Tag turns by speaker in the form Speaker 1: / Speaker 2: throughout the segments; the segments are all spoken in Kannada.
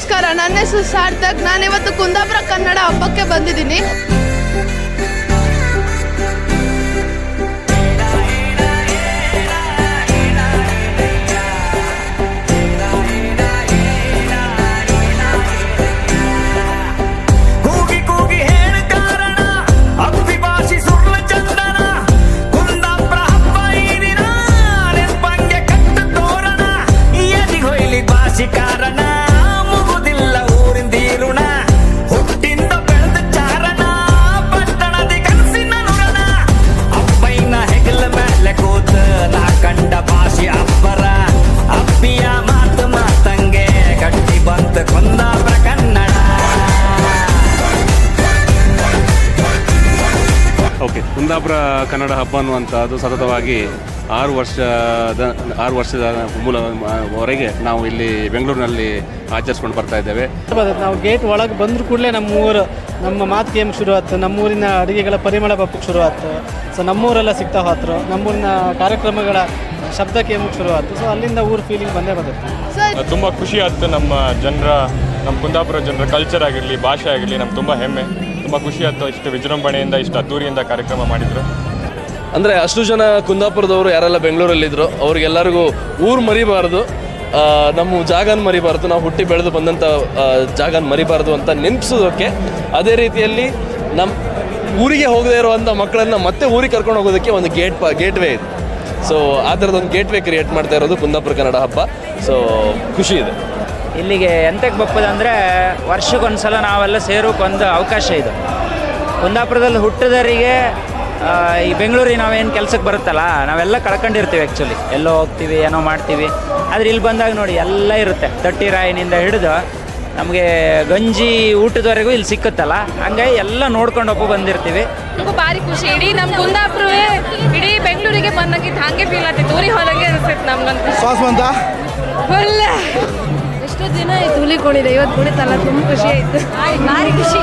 Speaker 1: ನಮಸ್ಕಾರ. ನನ್ನ ಹೆಸರು ಸಾರ್ಥಕ್. ನಾನಿವತ್ತು ಕುಂದಾಪುರ ಕನ್ನಡ ಹಬ್ಬಕ್ಕೆ ಬಂದಿದ್ದೀನಿ.
Speaker 2: ಕುಂದಾಪುರ ಕನ್ನಡ
Speaker 3: ಹಬ್ಬ ಅನ್ನುವಂಥದ್ದು ಸತತವಾಗಿ ಆರು ವರ್ಷದ ಆರು ವರ್ಷದ ಮೂಲವರೆಗೆ ನಾವು ಇಲ್ಲಿ ಬೆಂಗಳೂರಿನಲ್ಲಿ ಆಚರಿಸ್ಕೊಂಡು ಬರ್ತಾ ಇದ್ದೇವೆ.
Speaker 4: ನಾವು ಗೇಟ್ ಒಳಗೆ ಬಂದರೂ ಕೂಡಲೇ ನಮ್ಮ ಊರು ನಮ್ಮ ಮಾತು ಗೇಮ್ ಶುರು ಆಯ್ತು ನಮ್ಮೂರಿನ ಅಡುಗೆಗಳ ಪರಿಮಳ ಬಪ್ಪಕ್ಕೆ ಶುರು ಆಯ್ತು ಸೊ ನಮ್ಮೂರೆಲ್ಲ ಸಿಗ್ತಾ ಹೋದ್ರು ನಮ್ಮೂರಿನ ಕಾರ್ಯಕ್ರಮಗಳ ಶಬ್ದ ಕೇಮಕ್ಕೆ ಶುರು ಆಯ್ತು ಸೊ ಅಲ್ಲಿಂದ ಊರು ಫೀಲಿಂಗ್ ಬಂದೇ ಬರುತ್ತೆ
Speaker 1: ಸರ್
Speaker 5: ತುಂಬ ಖುಷಿ ಆಯ್ತು ನಮ್ಮ ಜನರ ನಮ್ಮ ಕುಂದಾಪುರ ಜನರ ಕಲ್ಚರ್ ಆಗಿರಲಿ ಭಾಷೆ ಆಗಿರಲಿ ನಮ್ಗೆ ತುಂಬ ಹೆಮ್ಮೆ. ತುಂಬ ಖುಷಿ ಆಯ್ತು ಇಷ್ಟು ವಿಜೃಂಭಣೆಯಿಂದ, ಇಷ್ಟು ಅದ್ದೂರಿಯಿಂದ ಕಾರ್ಯಕ್ರಮ ಮಾಡಿದ್ರು.
Speaker 6: ಅಂದರೆ ಅಷ್ಟು ಜನ ಕುಂದಾಪುರದವರು ಯಾರೆಲ್ಲ ಬೆಂಗಳೂರಲ್ಲಿದ್ದರು ಅವ್ರಿಗೆಲ್ಲರಿಗೂ ಊರು ಮರಿಬಾರ್ದು ನಮ್ಮ ಜಾಗನ ಮರಿಬಾರ್ದು, ನಾವು ಹುಟ್ಟಿ ಬೆಳೆದು ಬಂದಂಥ ಜಾಗನ ಮರಿಬಾರ್ದು ಅಂತ ನೆನಪಿಸೋದಕ್ಕೆ ಅದೇ ರೀತಿಯಲ್ಲಿ ನಮ್ಮ ಊರಿಗೆ ಹೋಗದೇ ಇರುವಂಥ ಮಕ್ಕಳನ್ನು ಮತ್ತೆ ಊರಿಗೆ ಕರ್ಕೊಂಡು ಹೋಗೋದಕ್ಕೆ ಒಂದು ಗೇಟ್ ಪ, ಗೇಟ್ವೇ ಇದೆ. ಸೊ ಆ ಗೇಟ್ ವೇ ಕ್ರಿಯೇಟ್ ಮಾಡ್ತಾ ಇರೋದು ಕುಂದಾಪುರ ಕನ್ನಡ ಹಬ್ಬ. ಸೊ ಖುಷಿ ಇದೆ.
Speaker 7: ಇಲ್ಲಿಗೆ ಎಂತಕ್ಕೆ ಬಪ್ಪದಂದರೆ ವರ್ಷಕ್ಕೊಂದ್ಸಲ ನಾವೆಲ್ಲ ಸೇರೋಕ್ಕೊಂದು ಅವಕಾಶ ಇದು. ಕುಂದಾಪುರದಲ್ಲಿ ಹುಟ್ಟಿದವರಿಗೆ ಈ ಬೆಂಗಳೂರಿಗೆ ನಾವೇನು ಕೆಲಸಕ್ಕೆ ಬರುತ್ತಲ್ಲ ನಾವೆಲ್ಲ ಕಳ್ಕೊಂಡಿರ್ತೀವಿ ಆ್ಯಕ್ಚುಲಿ ಎಲ್ಲೋ ಹೋಗ್ತೀವಿ ಏನೋ ಮಾಡ್ತೀವಿ. ಆದರೆ ಇಲ್ಲಿ ಬಂದಾಗ ನೋಡಿ ಎಲ್ಲ ಇರುತ್ತೆ. ತಟ್ಟಿ ರಾಯಿನಿಂದ ಹಿಡಿದು ನಮಗೆ ಗಂಜಿ ಊಟದವರೆಗೂ ಇಲ್ಲಿ ಸಿಕ್ಕುತ್ತಲ್ಲ. ಹಂಗಾಗಿ ಎಲ್ಲ ನೋಡ್ಕೊಂಡು ಒಬ್ಬ ಬಂದಿರ್ತೀವಿ.
Speaker 8: ನಮಗೂ ಭಾರಿ ಖುಷಿ. ಇಡೀ ನಮ್ಮ ಕುಂದಾಪುರವೇ ಇಡೀ ಬೆಂಗಳೂರಿಗೆ ಬಂದಂಗಿತ್ತು ಹಂಗೆ ಫೀಲ್ ಆಗ್ತಿತ್ತು. ಊರಿಗೆ ಹೋದಂಗೆ ಅನಿಸ್ತಿತ್ತು ನಮ್ಗಂತೂ. ಒಳ್ಳೆ.
Speaker 1: ಎಷ್ಟೋ ದಿನ ಆಯ್ತು ಹುಲಿ ಇವತ್ತು ಕುಣಿತಲ್ಲ ತುಂಬ ಖುಷಿ ಆಯ್ತು ಭಾರಿ ಖುಷಿ.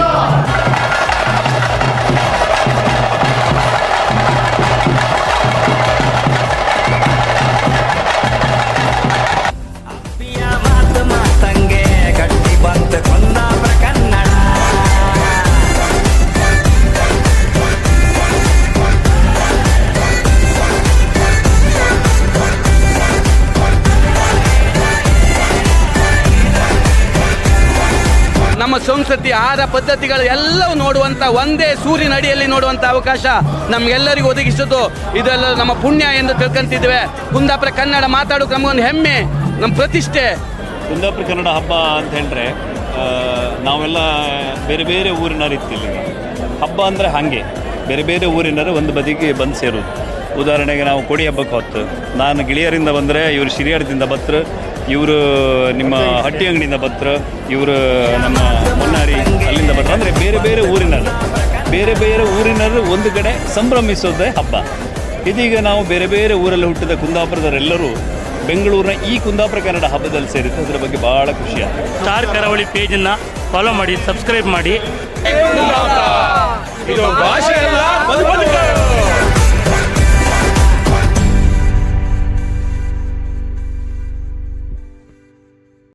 Speaker 9: ಸಂಸ್ಕೃತಿ ಆಹಾರ ಪದ್ಧತಿಗಳು ಎಲ್ಲವೂ ನೋಡುವಂಥ ಒಂದೇ ಸೂರ್ಯನ ಅಡಿಯಲ್ಲಿ ನೋಡುವಂಥ ಅವಕಾಶ ನಮಗೆಲ್ಲರಿಗೂ ಒದಗಿಸಿದ್ದು. ಇದೆಲ್ಲ ನಮ್ಮ ಪುಣ್ಯ ಎಂದು ತಿಳ್ಕೊಂತಿದ್ದೇವೆ. ಕುಂದಾಪುರ ಕನ್ನಡ ಮಾತಾಡೋಕೆ ನಮಗೊಂದು ಹೆಮ್ಮೆ, ನಮ್ಮ ಪ್ರತಿಷ್ಠೆ.
Speaker 10: ಕುಂದಾಪುರ ಕನ್ನಡ ಹಬ್ಬ ಅಂತ ಹೇಳಿದ್ರೆ ನಾವೆಲ್ಲ ಬೇರೆ ಬೇರೆ ಊರಿನವರು ರೀತಿಯಲ್ಲಿ ಹಬ್ಬ ಅಂದರೆ ಹಾಗೆ. ಬೇರೆ ಬೇರೆ ಊರಿನರು ಒಂದು ಬದಿಗೆ ಬಂದು ಸೇರೋದು. ಉದಾಹರಣೆಗೆ ನಾವು ಕೊಡಿ ಹಬ್ಬಕ್ಕೆ ಹೊತ್ತು. ನಾನು ಗಿಳಿಯರಿಂದ ಬಂದರೆ, ಇವರು ಶಿರಿಯಾಡದಿಂದ ಬತ್ರು ಇವರು ನಿಮ್ಮ ಹಟ್ಟಿ ಅಂಗಡಿಯಿಂದ ಬತ್ರು ಇವರು ನಮ್ಮ ಮುನ್ನಾರಿ ಅಲ್ಲಿಂದ ಬರ್ತಾರೆ ಅಂದರೆ ಬೇರೆ ಬೇರೆ ಊರಿನವರು. ಬೇರೆ ಬೇರೆ ಊರಿನವರು ಒಂದು ಕಡೆ ಸಂಭ್ರಮಿಸೋದೇ ಹಬ್ಬ. ಇದೀಗ ನಾವು ಬೇರೆ ಬೇರೆ ಊರಲ್ಲಿ ಹುಟ್ಟಿದ ಕುಂದಾಪುರದವರೆಲ್ಲರೂ ಬೆಂಗಳೂರಿನ ಈ ಕುಂದಾಪುರ ಕನ್ನಡ ಹಬ್ಬದಲ್ಲಿ ಸೇರಿದ್ದು ಅದರ ಬಗ್ಗೆ ಭಾಳ ಖುಷಿ
Speaker 11: ಸ್ಟಾರ್ ಕರಾವಳಿ ಪೇಜನ್ನು ಫಾಲೋ ಮಾಡಿ ಸಬ್ಸ್ಕ್ರೈಬ್ ಮಾಡಿ.